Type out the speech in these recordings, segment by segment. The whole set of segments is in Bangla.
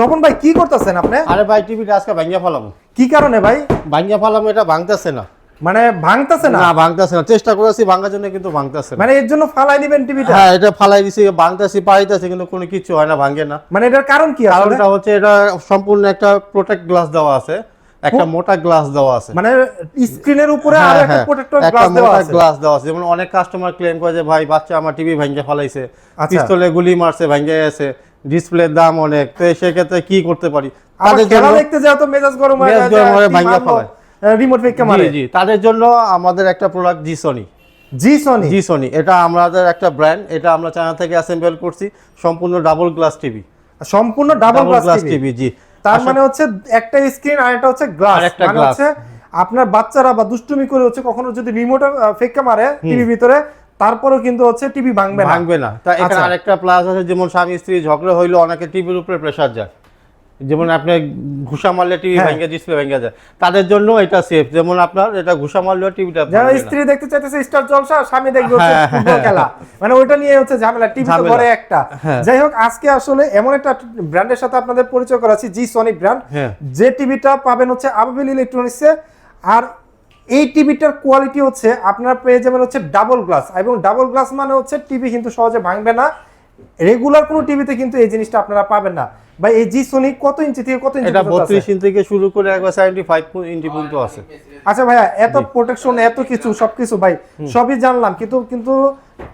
স্বপন ভাই কি করতেছেন আপনি? আরে ভাই টিভিটা আজকে ভাঙ্গিয়া ফেলাম কি কারণে ভাই? ভাঙ্গিয়া ফেলাম এটা ভাঙতেছে না। মানে ভাঙতেছে না? না ভাঙতেছে না। চেষ্টা করেছি ভাঙার জন্য কিন্তু ভাঙতেছে মানে এর জন্য ফালাই দিবেন টিভিটা? হ্যাঁ এটা ফালাই দিছি ভাঙতেছি পাইতেছি কিন্তু কোনো কিছু হয় না ভাঙে না। মানে এটার কারণ কি কারণটা হচ্ছে এটা সম্পূর্ণ একটা প্রোটেক্ট গ্লাস দেওয়া আছে একটা মোটা গ্লাস দেওয়া আছে। মানে স্ক্রিনের উপরে আর হ্যাঁ, একটা হ্যাঁ, প্রোটেক্টর গ্লাস দেওয়া আছে। গ্লাস দেওয়া আছে। যেমন অনেক কাস্টমার ক্লেম করে যে ভাই বাচ্চা আমার টিভি ভাঙ্গে ফেলাইছে। পিস্তলে গুলি মারছে ভাঙ্গে গেছে। ডিসপ্লের দাম অনেক। তো সেক্ষেত্রে কি করতে পারি? তাদের জন্য দেখতে যাও তো মেজাজ গরম হয়ে যায় গরম হয়ে ভাইঙ্গা ফেলায়। রিমোট ফেক্কা মারে জি জি। তাদের জন্য আমাদের একটা product G Sony G Sony G Sony এটা আমাদের একটা ব্র্যান্ড এটা আমরা চায়না থেকে অ্যাসেম্বল করছি সম্পূর্ণ ডাবল গ্লাস টিভি সম্পূর্ণ ডাবল গ্লাস গ্লাস টিভি জি। তার মানে হচ্ছে একটা স্ক্রিন আর একটা হচ্ছে গ্লাস আরেকটা মানে হচ্ছে আপনার বাচ্চারা বা দুষ্টুমি করে হচ্ছে কখনো যদি রিমোট ফেক্কা মারে টিভি ভিতরে তারপরেও কিন্তু হচ্ছে টিভি ভাঙবে না। ভাঙবে না। তা এখানে আচ্ছা। আরেকটা প্লাস আছে যেমন স্বামী স্ত্রী ঝগড়া হইল অনেকে টিভির উপরে প্রেসার যায়। যেমন আপনি ঘুষা মারলে টিভি হ্যাঁ। ভেঙে ডিসপ্লে ভেঙে যায়। তাদের জন্য এটা সেফ যেমন আপনার এটা ঘুষা মারলে টিভিটা যারা স্ত্রী দেখতে চাইতেছে স্টার জলসা স্বামী দেখবে হচ্ছে হ্যাঁ, ফুটবল খেলা। মানে ওইটা নিয়ে হচ্ছে ঝামেলা। টিভি তো ঘরে একটা। হ্যাঁ। যাই হোক আজকে আসলে এমন একটা ব্র্যান্ডের সাথে আপনাদের পরিচয় করাচ্ছি জি সনি ব্র্যান্ড। যে টিভিটা পাবেন হচ্ছে আবাবিল ইলেকট্রনিক্সে আর এই টিভিটার কোয়ালিটি হচ্ছে আপনারা পেয়ে যাবেন হচ্ছে ডাবল গ্লাস এবং ডাবল গ্লাস মানে হচ্ছে টিভি কিন্তু সহজে ভাঙবে না। রেগুলার কোনো টিভিতে কিন্তু এই জিনিসটা আপনারা পাবেন না। বা এই জি সনি কত ইঞ্চি থেকে কত ইঞ্চি এটা পর্যন্ত আছে? বত্রিশ ইঞ্চি থেকে শুরু করে একবার সেভেন্টি ফাইভ ইঞ্চি পর্যন্ত আছে। আচ্ছা ভাইয়া এত প্রোটেকশন এত কিছু সবকিছু ভাই সবই জানলাম কিন্তু কিন্তু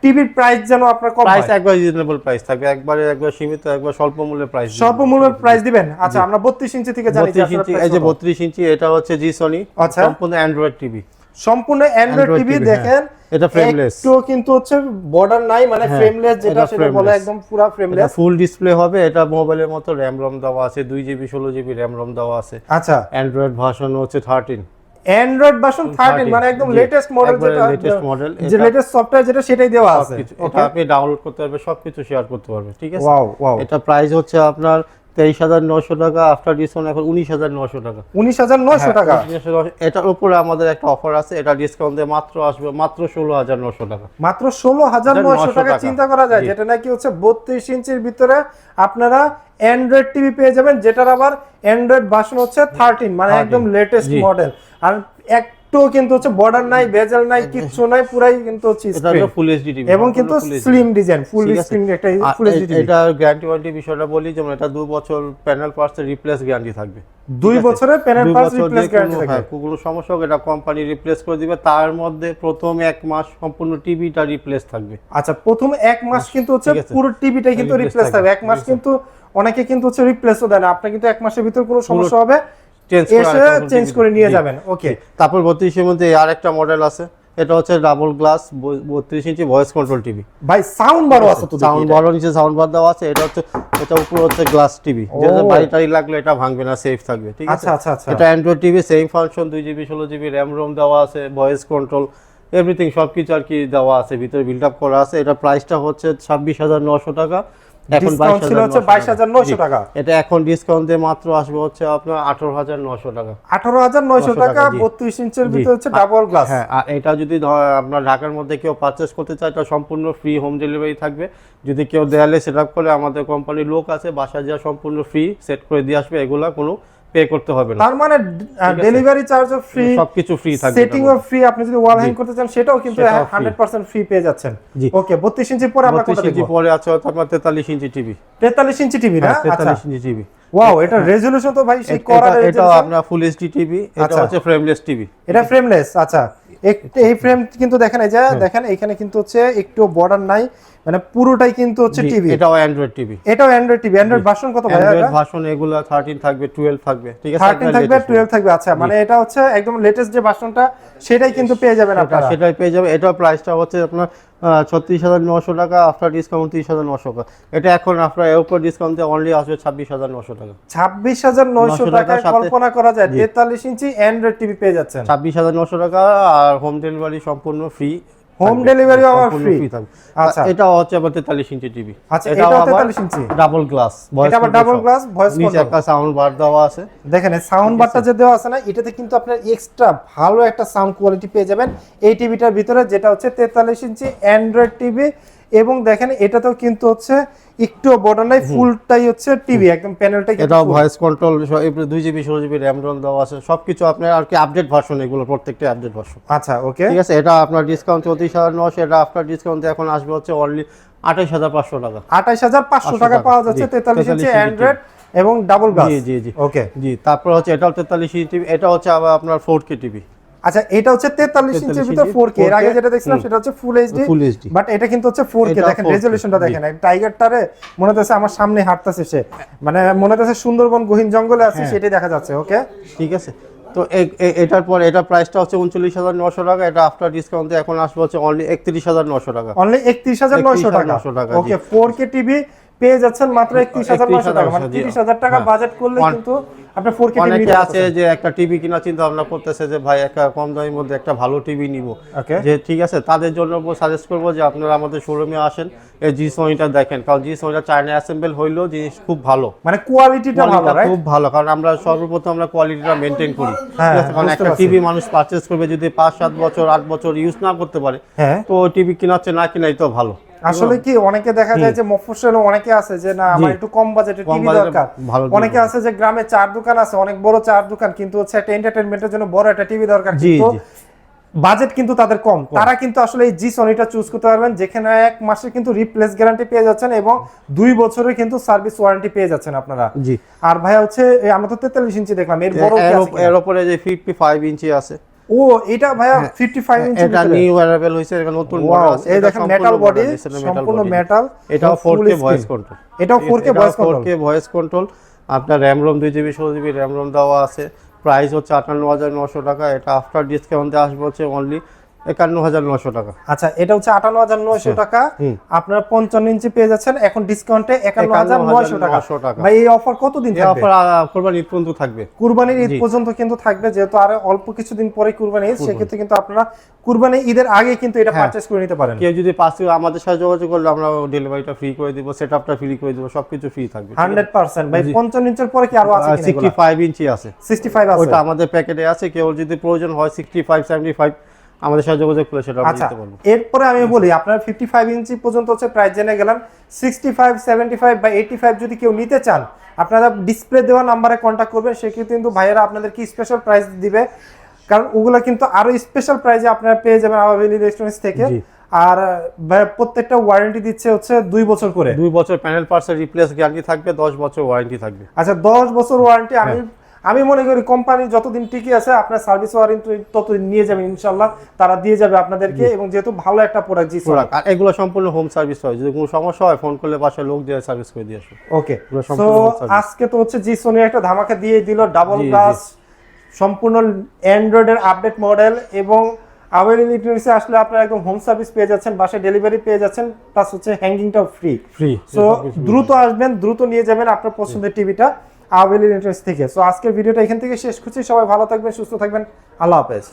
টিভির প্রাইস যেন আপনার কম প্রাইস একবার রিজনেবল প্রাইস থাকবে একবারে একবার সীমিত একবার স্বল্প মূল্যের প্রাইস স্বল্প মূল্যের প্রাইস দিবেন? আচ্ছা আমরা 32 ইঞ্চি থেকে জানি যে বত্রিশ আসলে ইঞ্চি এই যে কত। বত্রিশ ইঞ্চি এটা হচ্ছে জি সনি আচ্ছা। সম্পূর্ণ অ্যান্ড্রয়েড টিভি সম্পূর্ণ অ্যান্ড্রয়েড Android টিভি দেখেন হ্যাঁ। এটা frameless। একটু কিন্তু হচ্ছে বর্ডার নাই মানে হ্যাঁ, ফ্রেমলেস যেটা সেটা বলে একদম পুরো ফ্রেমলেস এটা ফুল ডিসপ্লে হবে এটা মোবাইলের মতো র্যাম রম দেওয়া আছে দুই জিবি ষোলো জিবি র্যাম রম দেওয়া আছে। আচ্ছা। অ্যান্ড্রয়েড ভার্সন হচ্ছে থার্টিন অ্যান্ড্রয়েড ভার্সন 13 মানে একদম লেটেস্ট মডেল যেটা latest model, যে লেটেস্ট সফটওয়্যার যেটা সেটাই দেওয়া আছে। এটা আপনি ডাউনলোড করতে পারবে সবকিছু শেয়ার করতে পারবে ঠিক আছে? ওয়াও ওয়াও এটা প্রাইস হচ্ছে আপনার তেইশ হাজার নশো টাকা আফটার ডিসকাউন্ট এখন উনিশ হাজার নশো টাকা। 19900 টাকা? হ্যাঁ, 19,900 এটার উপরে আমাদের একটা অফার আছে এটা ডিসকাউন্ট দিয়ে মাত্র আসবে মাত্র ষোলো হাজার নশো টাকা। মাত্র ষোলো হাজার নয়শো টাকা টাকা। চিন্তা করা যায় যেটা নাকি হচ্ছে বত্রিশ ইঞ্চির ভিতরে আপনারা অ্যান্ড্রয়েড টিভি পেয়ে যাবেন যেটার আবার অ্যান্ড্রয়েড ভার্সন হচ্ছে থার্টিন মানে একদম লেটেস্ট মডেল আর একটু কিন্তু হচ্ছে বর্ডার নাই বেজেল নাই কিচ্ছু নাই পুরাই কিন্তু হচ্ছে ফুল এইচডি টিভি এবং কিন্তু স্লিম ডিজাইন ফুল স্ক্রিন একটা ফুল এইচডি এ- এটা গ্যারান্টি ওয়ারেন্টি বিষয়টা বলি যেমন এটা দু বছর প্যানেল পার্টস রিপ্লেস গ্যারান্টি থাকবে। দুই বছরের প্যানেল পার্টস রিপ্লেস গ্যারান্টি কোনো- সমস্যা হোক এটা কোম্পানি রিপ্লেস করে দিবে তার মধ্যে প্রথম এক মাস সম্পূর্ণ টিভিটা রিপ্লেস থাকবে। আচ্ছা প্রথম এক মাস কিন্তু হচ্ছে। পুরো টিভিটাই কিন্তু রিপ্লেস থাকবে। এক মাস কিন্তু অনেকে কিন্তু হচ্ছে রিপ্লেসও দেয় না। আপনি কিন্তু এক মাসের ভিতর কোনো সমস্যা হবে। চেঞ্জ করে নিয়ে যাবেন ওকে তারপর বত্রিশের মধ্যে আর একটা মডেল আছে এটা হচ্ছে ডাবল গ্লাস বত্রিশ ইঞ্চি ভয়েস কন্ট্রোল টিভি ভাই সাউন্ড বারো আছে তো সাউন্ড বড় নিচে সাউন্ড বার দেওয়া আছে এটা হচ্ছে এটা উপরে হচ্ছে গ্লাস টিভি যেটা বাড়ি টাড়ি লাগলে এটা ভাঙবে না সেফ থাকবে ঠিক আছে? আচ্ছা আচ্ছা আচ্ছা। এটা অ্যান্ড্রয়েড টিভি সেম ফাংশন দুই জিবি ষোলো জিবি র্যাম রোম দেওয়া আছে ভয়েস কন্ট্রোল এভরিথিং সব কিছু আর কি দেওয়া আছে ভিতরে বিল্ড আপ করা আছে। এটা প্রাইসটা হচ্ছে ছাব্বিশ হাজার নশো টাকা। এখন ছিল হচ্ছে বাইশ হাজার নয়শো টাকা। এটা এখন ডিসকাউন্ট দিয়ে মাত্র আসবে হচ্ছে আপনার আঠারো হাজার নয়শো টাকা। আঠারো হাজার নয়শো টাকা বত্রিশ ইঞ্চের ভিতরে হচ্ছে ডাবল গ্লাস হ্যাঁ আর এটা যদি আপনার ঢাকার মধ্যে কেউ পারচেস করতে চায় এটা সম্পূর্ণ ফ্রি হোম ডেলিভারি থাকবে। যদি কেউ দেয়ালে সেট আপ করে আমাদের কোম্পানির লোক আছে বাসা যা সম্পূর্ণ ফ্রি সেট করে দিয়ে আসবে এগুলা কোনো পে করতে হবে না। তার মানে ডেলিভারি চার্জও ফ্রি সবকিছু ফ্রি থাকবে সেটিং ও ফ্রি আপনি যদি ওয়াল হ্যাং করতে চান সেটাও কিন্তু সেটাও free। হান্ড্রেড পার্সেন্ট ফ্রি পেয়ে যাচ্ছেন। জি। ওকে বত্রিশ ইঞ্চি পরে আমরা ইঞ্চি দেখব। পরে আছে আপনার তেতাল্লিশ ইঞ্চি টিভি তেতাল্লিশ ইঞ্চি টিভি না? আচ্ছা তেতাল্লিশ ইঞ্চি টিভি ওয়াও এটা রেজলিউশন তো ভাই সেই করা এটা আপনার ফুল এইচডি টিভি এটা আচ্ছা। হচ্ছে ফ্রেমলেস টিভি এটা ফ্রেমলেস আচ্ছা। এই ফ্রেম কিন্তু দেখেন এই যে হ্যাঁ। দেখেন এখানে কিন্তু হচ্ছে একটু বর্ডার নাই। মানে পুরোটাই কিন্তু হচ্ছে টিভি। এটাও অ্যান্ড্রয়েড টিভি। এটাও অ্যান্ড্রয়েড টিভি। অ্যান্ড্রয়েড ভার্সন কত ভাই অ্যান্ড্রয়েড ভার্সন এগুলো থার্টিন থাকবে টুয়েলভ থাকবে ঠিক আছে? থার্টিন একবার থাকবে latest টুয়েলভ থাকবে আচ্ছা মানে এটা হচ্ছে একদম লেটেস্ট যে ভার্সনটা সেটাই কিন্তু পেয়ে যাবেন আপনারা। সেটাই পেয়ে যাবে এটার প্রাইসটা হচ্ছে আপনার ছত্রিশ হাজার নশো টাকা আফটার ডিসকাউন্ট তিরিশ হাজার নশো টাকা। এটা এখন আপনার এর উপর ডিসকাউন্ট দিয়ে অনলি আসবে ছাব্বিশ হাজার নশো টাকা। ছাব্বিশ হাজার নয়শো 900 টাকায় টাকার সাথে- কল্পনা করা যায় তেতাল্লিশ ইঞ্চি অ্যান্ড্রয়েড টিভি পেয়ে যাচ্ছেন। ছাব্বিশ হাজার নশো টাকা আর হোম ডেলিভারি সম্পূর্ণ ফ্রি হোম ডেলিভারি আবার ফ্রি আচ্ছা। এটা হচ্ছে আবার তেতাল্লিশ ইঞ্চি টিভি আচ্ছা এটা 43 ইঞ্চি। ডাবল গ্লাস এটা আবার ডাবল গ্লাস ভয়েস নিচে একটা সাউন্ড বার দেওয়া আছে। দেখেন সাউন্ড বারটা যে দেওয়া আছে না এটাতে কিন্তু আপনার এক্সট্রা ভালো একটা সাউন্ড কোয়ালিটি পেয়ে যাবেন। এই টিভিটার ভিতরে যেটা হচ্ছে তেতাল্লিশ ইঞ্চি অ্যান্ড্রয়েড টিভি এবং দেখেন এটাতেও কিন্তু হচ্ছে একটু বর্ডার নাই ফুলটাই হচ্ছে টিভি একদম প্যানেলটাই এটাও ভয়েস কন্ট্রোল দুই জিবি ষোলো জিবি র্যাম রোম দেওয়া আছে সবকিছু আপনার আর কি আপডেট ভার্সন এগুলো প্রত্যেকটা আপডেট ভার্সন আচ্ছা ওকে ঠিক আছে এটা আপনার ডিসকাউন্ট চৌত্রিশ হাজার নশো এটা আপনার ডিসকাউন্ট এখন আসবে হচ্ছে অনলি আঠাইশ হাজার পাঁচশো টাকা। আঠাইশ হাজার পাঁচশো টাকা পাওয়া যাচ্ছে তেতাল্লিশ 43 ইঞ্চি অ্যান্ড্রয়েড এবং ডাবল গ্লাস জি জি জি। ওকে জি তারপর হচ্ছে এটা তেতাল্লিশ ইঞ্চি টিভি এটা হচ্ছে আবার আপনার ফোর কে টিভি আচ্ছা এটা হচ্ছে তেতাল্লিশ ইঞ্চির 43 ভিতর ইঞ্চি, ফোর কে এর আগে যেটা দেখছিলাম সেটা হচ্ছে ফুল এইচডি বাট এটা কিন্তু হচ্ছে ফোর কে এটা দেখেন 4K, রেজলিউশনটা দেখেন টাইগারটারে মনে হচ্ছে আমার সামনে হাঁটতেছে সে। মানে মনে হচ্ছে সুন্দরবন গহীন জঙ্গলে আছে হ্যাঁ। সেটাই দেখা যাচ্ছে ওকে ঠিক আছে। তো এটার পর এটা প্রাইসটা হচ্ছে উনচল্লিশ হাজার নশো টাকা এটা আফটার ডিসকাউন্টে এখন আসবে হচ্ছে অনলি একত্রিশ হাজার নশো টাকা। অনলি একত্রিশ হাজার নয়শো টাকা। 31,900 টাকা, ওকে ফোর কে টিভি পেয়ে যাচ্ছেন মাত্র একত্রিশ হাজার নয়শো টাকা মানে 31,900 তিরিশ হাজার টাকা হ্যাঁ। বাজেট করলে কিন্তু আপনি ফোর কে টিভি অনেকে আছে যে একটা টিভি কিনা চিন্তা ভাবনা করতেছে যে ভাই একটা কম দামের মধ্যে একটা ভালো টিভি নিব। যে ঠিক আছে তাদের জন্য সাজেস্ট করব যে আপনারা আমাদের শোরুমে আসেন এই জি সোনিটা দেখেন। কারণ জি সোনিটা চায়না অ্যাসেম্বল হইলেও জিনিস খুব ভালো। মানে কোয়ালিটিটা ভালো খুব ভালো কারণ আমরা সর্বপ্রথম আমরা কোয়ালিটিটা মেনটেন করি। হ্যাঁ, কারণ একটা টিভি মানুষ পারচেজ করবে যদি পাঁচ সাত বছর আট বছর ইউজ না করতে পারে হ্যাঁ। তো টিভি কেনাচ্ছে না কেনাই তো ভালো। আসলে কি অনেকে দেখা যায় যে মফস্বলে অনেকে আছে যে না আমার একটু কম বাজেটে টিভি দরকার। অনেকে আছে যে গ্রামে চার দোকান আছে অনেক বড় চার দোকান কিন্তু হচ্ছে একটা এন্টারটেইনমেন্টের জন্য বড় একটা টিভি দরকার। কিন্তু বাজেট কিন্তু তাদের কম। তারা কিন্তু আসলে এই জি সনিটা চুজ করতে পারবেন যেখানে এক মাসে কিন্তু রিপ্লেস গ্যারান্টি পেয়ে যাচ্ছেন এবং দুই বছরের কিন্তু সার্ভিস ওয়ারেন্টি পেয়ে যাচ্ছেন আপনারা। জি। আর ভাইয়া হচ্ছে আমরা তো তেতাল্লিশ ইঞ্চি দেখলাম এর বড়? এর উপরে যে ফিফটি ফাইভ ইঞ্চি আছে। ও এটা ভাইয়া ফিফটি ফাইভ ইঞ্চি এটা নিউ অ্যারাইভেল হইছে এটা নতুন আছে। এই দেখেন মেটাল বডি এটা সম্পূর্ণ মেটাল এটা 4K voice control four K voice four control K voice control আপনার র্যাম রম দুই জিবি ষোলো জিবি র্যাম রম দেওয়া আছে। প্রাইস হচ্ছে আটান্ন হাজার নশো টাকা। এটা আফটার ডিসকাউন্টে আসবে হচ্ছে অনলি একান্ন হাজার নশো টাকা। আচ্ছা এটা হচ্ছে আটান্ন হাজার নয়শো টাকা। হুম। আপনার পঞ্চান্ন ইঞ্চি পেয়ে যাচ্ছেন এখন ডিসকাউন্টে একান্ন হাজার নয়শো টাকা। ভাই এই অফার কতদিন অফার কোরবানি ঈদ পর্যন্ত থাকবে। কুরবানির ঈদ পর্যন্ত কিন্তু থাকবে যেহেতু আর অল্প কিছুদিন পরে কুরবানি ঈদ সেক্ষেত্রে কিন্তু আপনারা কুরবানি ঈদের আগে কিন্তু এটা হ্যাঁ। পারচেস করে নিতে পারেন। কেউ যদি পাঁচ আমাদের সাথে যোগাযোগ করলে আমরা ডেলিভারিটা ফ্রি করে দিব সেট আপটা ফ্রি করে দিব সবকিছু ফ্রি থাকবে হান্ড্রেড পার্সেন্ট। ভাই পঞ্চান্ন ইঞ্চের পরে কি আরও আছে সিক্সটি ফাইভ ইঞ্চি আছে। সিক্সটি ফাইভ আছে আমাদের প্যাকেটে আছে কেউ যদি প্রয়োজন হয় সিক্সটি ফাইভ সেভেন্টি ফাইভ আমাদের সাথে যোগাযোগ করলে সেটা আচ্ছা এরপরে আমি বলি আপনার ফিফটি ফাইভ ইঞ্চি পর্যন্ত হচ্ছে প্রাইস জেনে গেলাম। সিক্সটি ফাইভ সেভেন্টি ফাইভ বা এইটি ফাইভ যদি কেউ নিতে চান আপনারা ডিসপ্লে দেওয়া নাম্বারে কন্ট্যাক্ট করবেন সেক্ষেত্রে কিন্তু ভাইয়েরা আপনাদের কি স্পেশাল প্রাইস দিবে? কারণ ওগুলো কিন্তু আরও স্পেশাল প্রাইজে আপনারা পেয়ে যাবেন আবাবিল ইলেকট্রনিক্স থেকে। আর প্রত্যেকটা ওয়ারেন্টি দিচ্ছে হচ্ছে দুই বছর করে। দুই বছর প্যানেল পার্সের রিপ্লেস গ্যারান্টি থাকবে দশ বছর ওয়ারেন্টি থাকবে। আচ্ছা দশ বছর ওয়ারেন্টি আমি হ্যাঁ। আমি মনে করি কোম্পানি যতদিন টিকে আছে আপনার সার্ভিস ওয়ারেন্টি ততদিন নিয়ে যাবেন ইনশাল্লাহ তারা দিয়ে যাবে আপনাদেরকে এবং যেহেতু ভালো একটা প্রোডাক্ট জি প্রোডাক্ট আর এগুলো সম্পূর্ণ হোম সার্ভিস হয়। যদি কোনো সমস্যা হয় ফোন করলে বাসায় লোক দিয়ে সার্ভিস করে দিয়ে আসবে। ওকে service। আজকে তো হচ্ছে জি সোনি একটা ধামাকা দিয়ে দিল ডাবল। গ্লাস সম্পূর্ণ অ্যান্ড্রয়েডের আপডেট মডেল এবং আওয়েল ইলেকট্রনিক্সে আসলে আপনারা একদম হোম সার্ভিস পেয়ে যাচ্ছেন বাসায় ডেলিভারি পেয়ে যাচ্ছেন প্লাস হচ্ছে হ্যাঙ্গিংটাও ফ্রি ফ্রি সো দ্রুত আসবেন দ্রুত নিয়ে যাবেন আপনার পছন্দের টিভিটা আওয়েল ইন্টারেস্ট থেকে। সো আজকের ভিডিওটা এখান থেকে শেষ করছি। সবাই ভালো থাকবেন, সুস্থ থাকবেন। আল্লাহ হাফেজ।